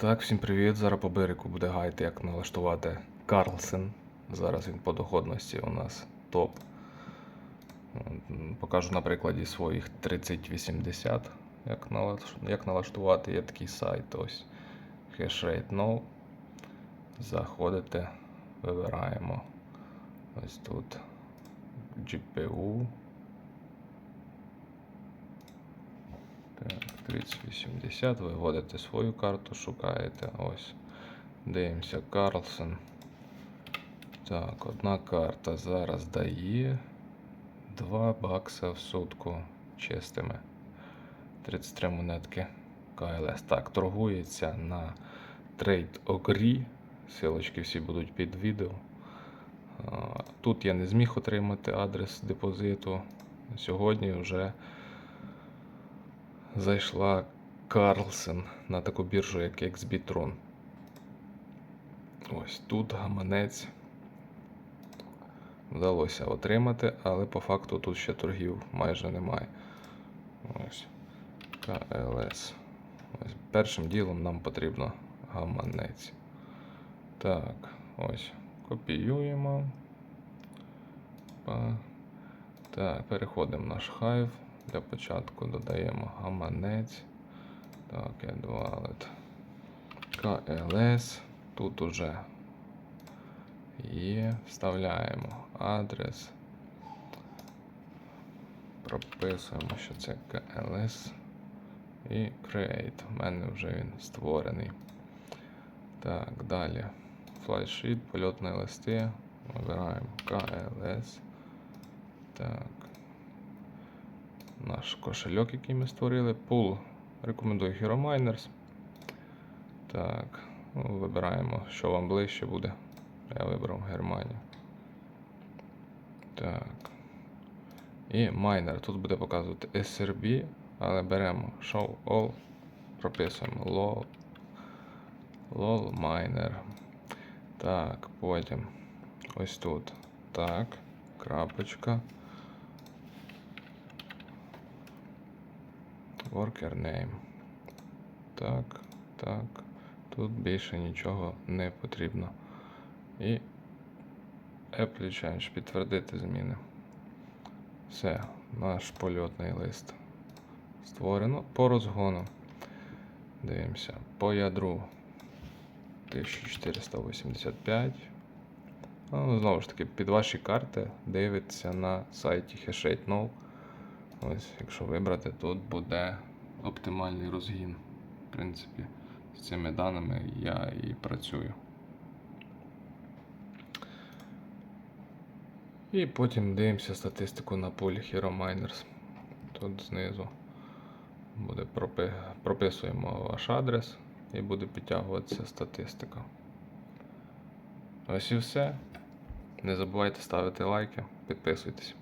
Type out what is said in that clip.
Так, всім привіт. Зараз по берегу буде гайд, як налаштувати Карлсен. Зараз він по доходності у нас топ. Покажу на прикладі своїх 3080, як, як налаштувати. Є такий сайт, ось Hashrate No. Заходите, вибираємо ось тут GPU. Так, 3080, виводите свою карту, шукаєте. Ось. Дивимося, Карлсон. Так, одна карта зараз дає 2 бакса в сутку чистими. 33 монетки КЛС. Так, торгується на Trade Ogri. Силочки всі будуть під відео. Тут я не зміг отримати адрес депозиту. Сьогодні вже зайшла Карлсен на таку біржу, як XBTron. Ось тут гаманець вдалося отримати, але по факту тут ще торгів майже немає. Ось КЛС. Ось першим ділом нам потрібно гаманець. Так, ось. Копіюємо. Так, переходимо в наш Hive. Для початку додаємо гаманець. Так, Edwallet. KLS. Тут уже є. Вставляємо адрес. Прописуємо, що це KLS. І Create. У мене вже він створений. Так, далі. Флайшит, польотні листи. Вибираємо KLS. Так. Наш кошельок, який ми створили. Пул. Рекомендую Hero Miners. Так. Ну, вибираємо, що вам ближче буде. Я вибрав Германію. Так. І майнер. Тут буде показувати SRB, але беремо Show All. Прописуємо LOL. LOL Miner. Так, потім ось тут. Так. Крапочка. Worker name. Так, так. Тут більше нічого не потрібно. І Apple Change підтвердити зміни. Все, наш польотний лист створено по розгону. Дивимося. По ядру 1485. Ну, знову ж таки, під ваші карти дивиться на сайті Hashrate No. Ось, якщо вибрати, тут буде оптимальний розгін. В принципі, з цими даними я і працюю. І потім дивимося статистику на полі Hero Miners. Тут знизу буде пропи... прописуємо ваш адрес і буде підтягуватися статистика. Ось і все. Не забувайте ставити лайки, підписуйтесь.